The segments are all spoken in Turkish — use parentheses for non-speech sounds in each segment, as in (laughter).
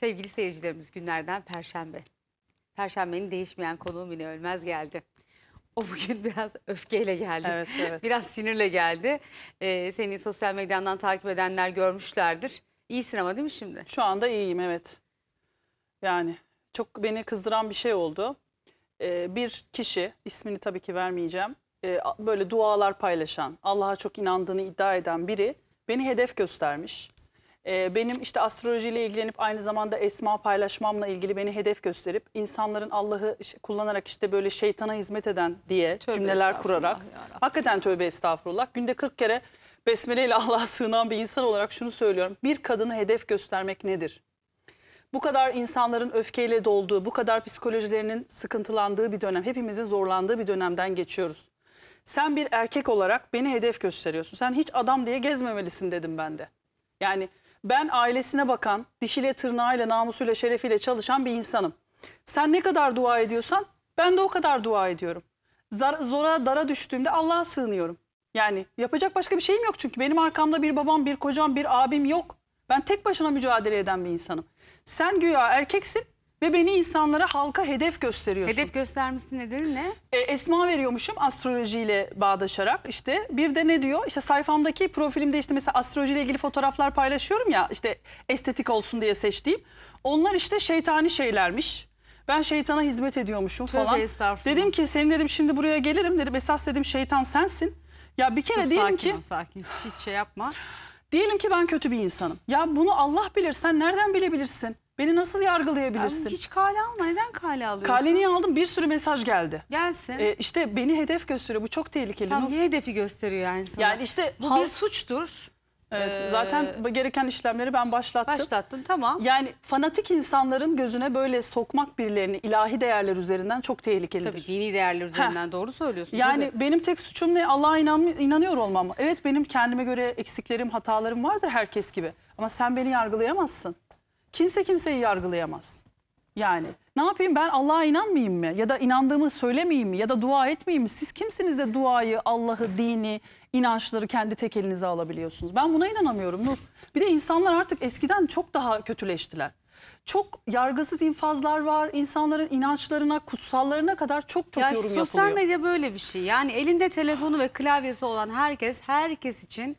Sevgili seyircilerimiz günlerden Perşembe. Perşembenin değişmeyen konuğu Mine Ölmez geldi. O bugün (laughs) biraz öfkeyle geldi. Evet, evet. Biraz sinirle geldi. Ee, seni sosyal medyandan takip edenler görmüşlerdir. İyisin ama değil mi şimdi? Şu anda iyiyim evet. Yani çok beni kızdıran bir şey oldu. Ee, bir kişi, ismini tabii ki vermeyeceğim, e, a- böyle dualar paylaşan, Allah'a çok inandığını iddia eden biri beni hedef göstermiş. Ee, benim işte astrolojiyle ilgilenip aynı zamanda esma paylaşmamla ilgili beni hedef gösterip insanların Allah'ı kullanarak işte böyle şeytana hizmet eden diye Tövbe cümleler kurarak hakikaten tövbe estağfurullah günde 40 kere besmele ile Allah'a sığınan bir insan olarak şunu söylüyorum. Bir kadını hedef göstermek nedir? bu kadar insanların öfkeyle dolduğu, bu kadar psikolojilerinin sıkıntılandığı bir dönem, hepimizin zorlandığı bir dönemden geçiyoruz. Sen bir erkek olarak beni hedef gösteriyorsun. Sen hiç adam diye gezmemelisin dedim ben de. Yani ben ailesine bakan, dişiyle tırnağıyla, namusuyla, şerefiyle çalışan bir insanım. Sen ne kadar dua ediyorsan ben de o kadar dua ediyorum. Zar- zora, dara düştüğümde Allah'a sığınıyorum. Yani yapacak başka bir şeyim yok çünkü benim arkamda bir babam, bir kocam, bir abim yok. Ben tek başına mücadele eden bir insanım. Sen güya erkeksin ve beni insanlara halka hedef gösteriyorsun. Hedef göstermesi nedeni ne? E, esma veriyormuşum astrolojiyle bağdaşarak işte bir de ne diyor işte sayfamdaki profilimde işte mesela astrolojiyle ilgili fotoğraflar paylaşıyorum ya işte estetik olsun diye seçtiğim onlar işte şeytani şeylermiş. Ben şeytana hizmet ediyormuşum Tövbe falan. estağfurullah. Dedim ki senin dedim şimdi buraya gelirim dedim esas dedim şeytan sensin. Ya bir kere Dur, diyelim sakin ki ol, sakin. Hiç şey yapma. diyelim ki ben kötü bir insanım. Ya bunu Allah bilir sen nereden bilebilirsin? Beni nasıl Ya yargılayabilirsin? hiç kale alma. Neden kale alıyorsun? Kaleni aldım bir sürü mesaj geldi. Gelsin. E, işte beni hedef gösteriyor bu çok tehlikeli. Tam Nur. ne hedefi gösteriyor yani sana? Yani işte Bu bir suçtur. Evet, Ee, zaten gereken işlemleri ben başlattım. Başlattın tamam. Yani fanatik insanların gözüne böyle sokmak birilerini ilahi değerler üzerinden çok tehlikelidir. Tabii dini değerler üzerinden doğru söylüyorsun. Yani tabii. benim tek suçum ne? Allah'a inan, inanıyor olmam. Evet benim kendime göre eksiklerim, hatalarım vardır herkes gibi. Ama sen beni yargılayamazsın. Kimse kimseyi yargılayamaz. Yani ne yapayım ben Allah'a inanmayayım mı? Ya da inandığımı söylemeyeyim mi? Ya da dua etmeyeyim mi? Siz kimsiniz de duayı, Allah'ı, dini, inançları kendi tek elinize alabiliyorsunuz? Ben buna inanamıyorum Nur. Bir de insanlar artık eskiden çok daha kötüleştiler. Çok yargısız infazlar var. İnsanların inançlarına, kutsallarına kadar çok çok ya yorum sosyal yapılıyor. medya böyle bir şey. Yani elinde telefonu ve klavyesi olan herkes herkes için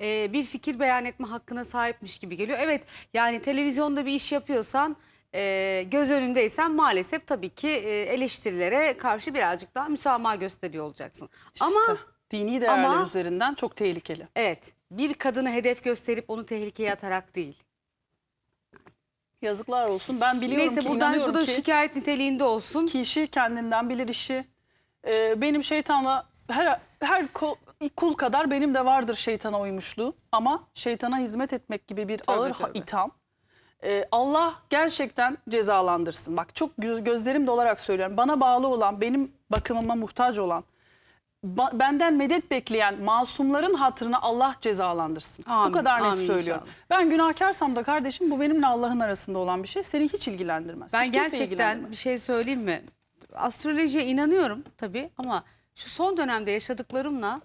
e, bir fikir beyan etme hakkına sahipmiş gibi geliyor. Evet yani televizyonda bir iş yapıyorsan e, göz önündeysen maalesef tabii ki e, eleştirilere karşı birazcık daha müsamaha gösteriyor olacaksın. Ama İşte dini değerler ama- üzerinden çok tehlikeli. evet bir kadını hedef gösterip onu tehlikeye atarak değil. Yazıklar olsun. Ben biliyorum Neyse ki buradan bu da ki şikayet niteliğinde olsun. kişi kendinden bilir işi. Ee, benim şeytanla her her kul, kadar benim de vardır şeytana uymuşluğu. Ama şeytana hizmet etmek gibi bir ağır ha- tövbe. itham. Ee, Allah gerçekten cezalandırsın. Bak çok göz, gözlerim dolarak söylüyorum. Bana bağlı olan, benim bakımıma muhtaç olan, ba- benden medet bekleyen masumların hatırına Allah cezalandırsın. Amin, Bu kadar net söylüyorum. inşallah. Ben günahkarsam da kardeşim bu benimle Allah'ın arasında olan bir şey. Seni hiç ilgilendirmez. Ben Hiç gerçekten ilgilendirmez. bir şey söyleyeyim mi? Astrolojiye inanıyorum tabii ama şu son dönemde yaşadıklarımla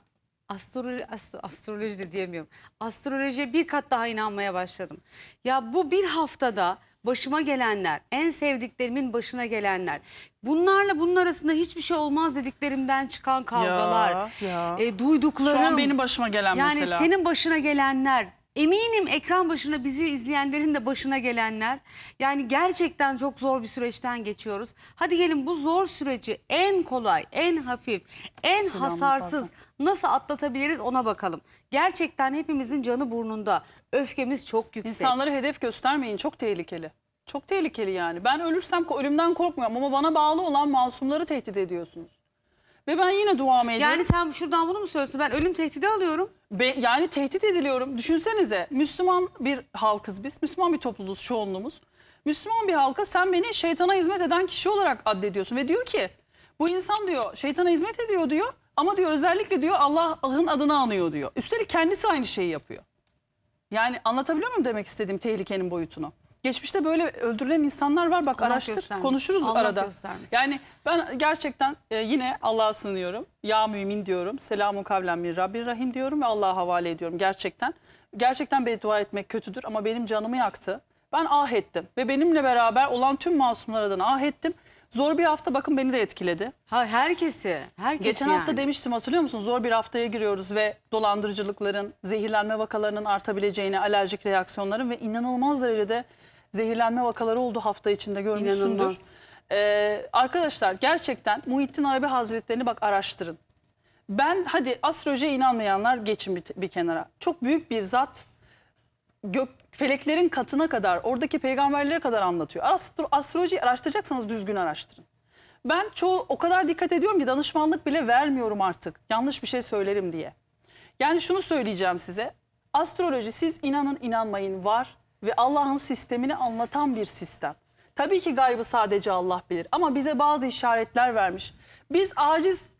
astroloji, astro, astroloji de diyemiyorum. Astrolojiye bir kat daha inanmaya başladım. Ya bu bir haftada başıma gelenler, en sevdiklerimin başına gelenler, bunlarla bunun arasında hiçbir şey olmaz dediklerimden çıkan kavgalar, ya. e, duyduklarım. Şu an benim başıma gelen Yani mesela. senin başına gelenler, eminim ekran başına bizi izleyenlerin de başına gelenler. Yani gerçekten çok zor bir süreçten geçiyoruz. Hadi gelin bu zor süreci en kolay, en hafif, en Selam hasarsız nasıl atlatabiliriz ona bakalım. Gerçekten hepimizin canı burnunda. Öfkemiz çok yüksek. İnsanları hedef göstermeyin çok tehlikeli. Çok tehlikeli yani. Ben ölürsem ölümden korkmuyorum ama bana bağlı olan masumları tehdit ediyorsunuz. Ve ben yine duamı ediyorum. yani sen şuradan bunu mu söylüyorsun? Ben ölüm tehdidi alıyorum. Be- yani tehdit ediliyorum. Düşünsenize Müslüman bir halkız biz. Müslüman bir topluluğuz çoğunluğumuz. Müslüman bir halka sen beni şeytana hizmet eden kişi olarak addediyorsun. Ve diyor ki bu insan diyor şeytana hizmet ediyor diyor. Ama diyor özellikle diyor Allah'ın adını anıyor diyor. Üstelik kendisi aynı şeyi yapıyor. Yani anlatabiliyor muyum demek istediğim tehlikenin boyutunu? Geçmişte böyle öldürülen insanlar var. Bak Allah araştır göstermesin. konuşuruz Allah arada. göstermesin. Yani ben gerçekten e, yine Allah'a sığınıyorum. Ya mümin diyorum. Selamun kavlen min Rabbir Rahim diyorum ve Allah'a havale ediyorum gerçekten. Gerçekten beddua etmek kötüdür ama benim canımı yaktı. Ben ah ettim ve benimle beraber olan tüm masumlar adına ah ettim. Zor bir hafta bakın beni de etkiledi. Ha, herkesi. Herkesi Geçen yani. hafta demiştim hatırlıyor musunuz? Zor bir haftaya giriyoruz ve dolandırıcılıkların, zehirlenme vakalarının artabileceğini, alerjik reaksiyonların ve inanılmaz derecede zehirlenme vakaları oldu hafta içinde görmüşsündür. İnanılmaz. Ee, arkadaşlar gerçekten Muhittin Arabi Hazretlerini bak araştırın. Ben hadi astrolojiye inanmayanlar geçin bir, bir kenara. Çok büyük bir zat gök feleklerin katına kadar oradaki peygamberlere kadar anlatıyor. Astro, astrolojiyi araştıracaksanız düzgün araştırın. Ben çoğu o kadar dikkat ediyorum ki danışmanlık bile vermiyorum artık. Yanlış bir şey söylerim diye. Yani şunu söyleyeceğim size. Astroloji siz inanın inanmayın var ve Allah'ın sistemini anlatan bir sistem. Tabii ki gaybı sadece Allah bilir ama bize bazı işaretler vermiş. Biz aciz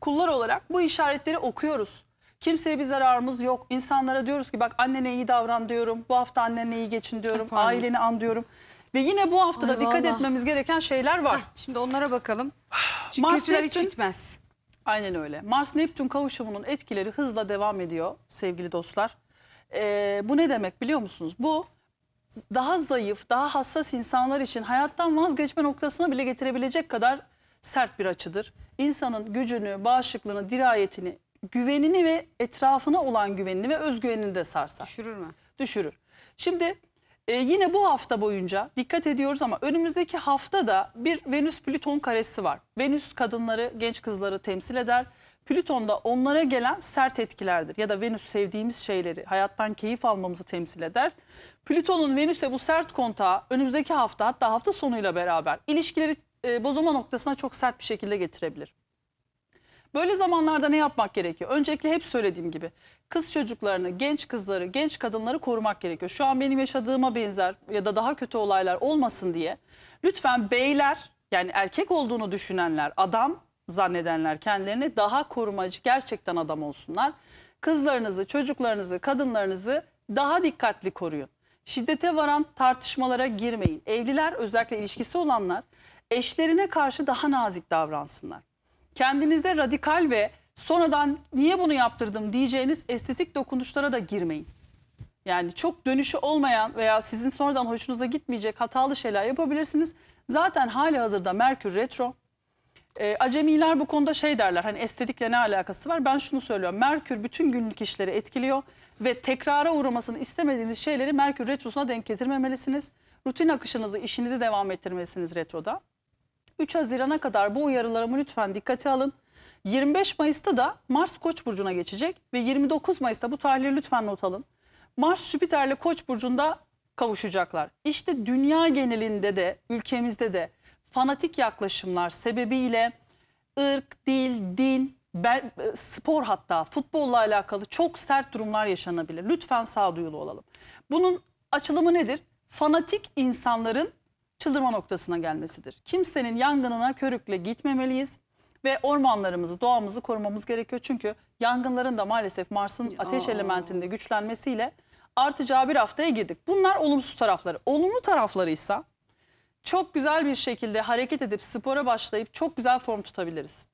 kullar olarak bu işaretleri okuyoruz. Kimseye bir zararımız yok. İnsanlara diyoruz ki bak annene iyi davran diyorum. Bu hafta annenle iyi geçin diyorum. Pardon. Aileni an diyorum. Ve yine bu haftada Ay, dikkat vallahi. etmemiz gereken şeyler var. Şimdi onlara bakalım. (sighs) Çünkü Mars kötüler hiç Neptün- bitmez. Aynen öyle. Mars-Neptün kavuşumunun etkileri hızla devam ediyor sevgili dostlar. Ee, bu ne demek biliyor musunuz? Bu daha zayıf, daha hassas insanlar için hayattan vazgeçme noktasına bile getirebilecek kadar sert bir açıdır. İnsanın gücünü, bağışıklığını, dirayetini, güvenini ve etrafına olan güvenini ve özgüvenini de sarsar Düşürür mü? düşürür. Şimdi e, yine bu hafta boyunca dikkat ediyoruz ama önümüzdeki hafta da bir Venüs-Plüton karesi var. Venüs kadınları, genç kızları temsil eder. Plüton da onlara gelen sert etkilerdir. Ya da Venüs sevdiğimiz şeyleri, hayattan keyif almamızı temsil eder. Plüton'un Venüs'e bu sert kontağı önümüzdeki hafta hatta hafta sonuyla beraber ilişkileri e, bozulma noktasına çok sert bir şekilde getirebilir. Böyle zamanlarda ne yapmak gerekiyor? Öncelikle hep söylediğim gibi kız çocuklarını, genç kızları, genç kadınları korumak gerekiyor. Şu an benim yaşadığıma benzer ya da daha kötü olaylar olmasın diye lütfen beyler yani erkek olduğunu düşünenler, adam zannedenler kendilerini daha korumacı gerçekten adam olsunlar. Kızlarınızı, çocuklarınızı, kadınlarınızı daha dikkatli koruyun. Şiddete varan tartışmalara girmeyin. Evliler özellikle ilişkisi olanlar eşlerine karşı daha nazik davransınlar kendinizde radikal ve sonradan niye bunu yaptırdım diyeceğiniz estetik dokunuşlara da girmeyin. Yani çok dönüşü olmayan veya sizin sonradan hoşunuza gitmeyecek hatalı şeyler yapabilirsiniz. Zaten hali hazırda Merkür retro. Ee, acemiler bu konuda şey derler hani estetikle ne alakası var? Ben şunu söylüyorum. Merkür bütün günlük işleri etkiliyor ve tekrara uğramasını istemediğiniz şeyleri Merkür retrosuna denk getirmemelisiniz. Rutin akışınızı, işinizi devam ettirmelisiniz retroda. 3 Haziran'a kadar bu uyarılarımı lütfen dikkate alın. 25 Mayıs'ta da Mars Koç burcuna geçecek ve 29 Mayıs'ta bu tarihleri lütfen not alın. Mars Jüpiter'le Koç burcunda kavuşacaklar. İşte dünya genelinde de ülkemizde de fanatik yaklaşımlar sebebiyle ırk, dil, din, e, spor hatta futbolla alakalı çok sert durumlar yaşanabilir. Lütfen sağduyulu olalım. Bunun açılımı nedir? Fanatik insanların çıldırma noktasına gelmesidir. Kimsenin yangınına körükle gitmemeliyiz ve ormanlarımızı, doğamızı korumamız gerekiyor. Çünkü yangınların da maalesef Mars'ın ateş Aa. elementinde güçlenmesiyle artacağı bir haftaya girdik. Bunlar olumsuz tarafları. Olumlu tarafları ise çok güzel bir şekilde hareket edip spora başlayıp çok güzel form tutabiliriz.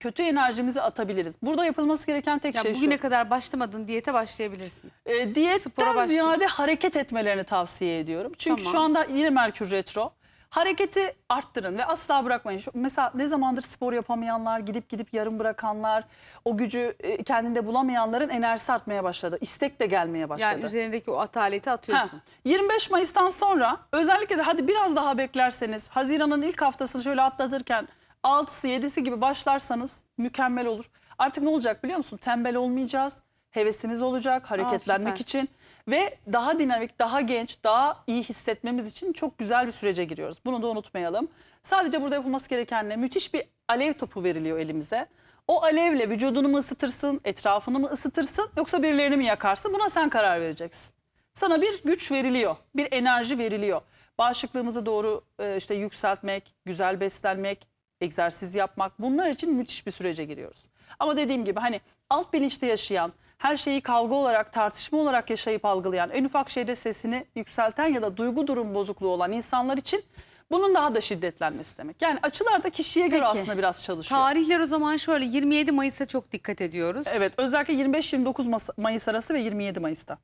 Kötü enerjimizi atabiliriz. Burada yapılması gereken tek Ya şey şu. bugüne kadar başlamadın diyete başlayabilirsin. E, Spora diyetten ziyade hareket etmelerini tavsiye ediyorum. Çünkü Tamam. şu anda yine Merkür Retro. Hareketi arttırın ve asla bırakmayın. Şu, mesela ne zamandır spor yapamayanlar, gidip gidip yarım bırakanlar, o gücü e, kendinde bulamayanların enerjisi artmaya başladı. İstek de gelmeye başladı. Yani üzerindeki o ataleti Ha, atıyorsun. 25 Mayıs'tan sonra özellikle de hadi biraz daha beklerseniz Haziran'ın ilk haftasını şöyle atlatırken 6'sı 7'si gibi başlarsanız mükemmel olur. Artık ne olacak biliyor musun? Tembel olmayacağız. Hevesimiz olacak hareketlenmek süper. için ve daha dinamik, daha genç, daha iyi hissetmemiz için çok güzel bir sürece giriyoruz. Bunu da unutmayalım. Sadece burada yapılması gereken ne? Müthiş bir alev topu veriliyor elimize. O alevle vücudunu mu ısıtırsın, etrafını mı ısıtırsın yoksa birilerini mi yakarsın? Buna sen karar vereceksin. Sana bir güç veriliyor, bir enerji veriliyor. Bağışıklığımızı doğru e, işte yükseltmek, güzel beslenmek, egzersiz yapmak bunlar için müthiş bir sürece giriyoruz. Ama dediğim gibi hani alt bilinçte yaşayan, her şeyi kavga olarak, tartışma olarak yaşayıp algılayan, en ufak şeyde sesini yükselten ya da duygu durum bozukluğu olan insanlar için bunun daha da şiddetlenmesi demek. Yani açılarda kişiye göre Peki. aslında biraz çalışıyor. Tarihler o zaman şöyle 27 Mayıs'a çok dikkat ediyoruz. Evet özellikle 25-29 Mas- Mayıs arası ve 27 Mayıs'ta.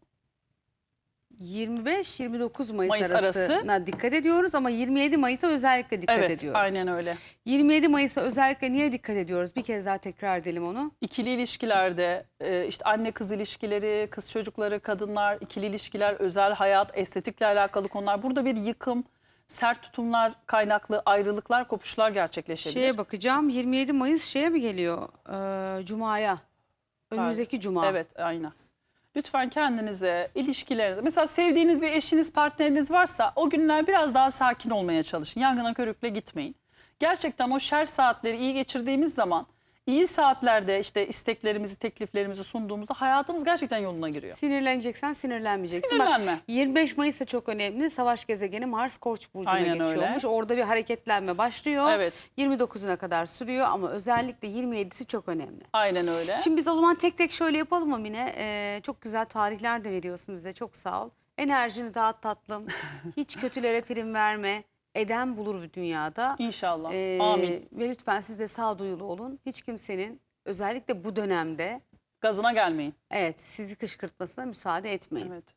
25-29 Mayıs, Mayıs arasına dikkat ediyoruz ama 27 Mayıs'a özellikle dikkat evet, ediyoruz. aynen öyle. 27 Mayıs'a özellikle niye dikkat ediyoruz? Bir kez daha tekrar edelim onu. İkili ilişkilerde e, işte anne kız ilişkileri, kız çocukları, kadınlar, ikili ilişkiler, özel hayat, estetikle alakalı konular. Burada bir yıkım, sert tutumlar kaynaklı ayrılıklar, kopuşlar gerçekleşebilir. Şeye bakacağım 27 Mayıs şeye mi geliyor? Ee, Cuma'ya. Önümüzdeki Cuma. Evet, aynen. Lütfen kendinize, ilişkilerinize, mesela sevdiğiniz bir eşiniz, partneriniz varsa o günler biraz daha sakin olmaya çalışın. Yangına körükle gitmeyin. Gerçekten o şer saatleri iyi geçirdiğimiz zaman, iyi saatlerde işte isteklerimizi, tekliflerimizi sunduğumuzda hayatımız gerçekten yoluna giriyor. Sinirleneceksen sinirlenmeyeceksin. Bak, Sinirlenme. 25 Mayıs da çok önemli. Savaş gezegeni Mars Koç burcuna Aynen geçiyormuş. öyle. Orada bir hareketlenme başlıyor. Evet. 29'una kadar sürüyor ama özellikle 27'si çok önemli. Aynen öyle. Şimdi biz o zaman tek tek şöyle yapalım mı Mine? Ee, çok güzel tarihler de veriyorsun bize. Çok sağ ol. Enerjini dağıt tatlım. (laughs) Hiç kötülere prim verme. Eden bulur bu dünyada. İnşallah. Ee, Amin. Ve lütfen siz de sağduyulu olun. Hiç kimsenin özellikle bu dönemde Gazına gelmeyin. evet sizi kışkırtmasına müsaade etmeyin. Evet.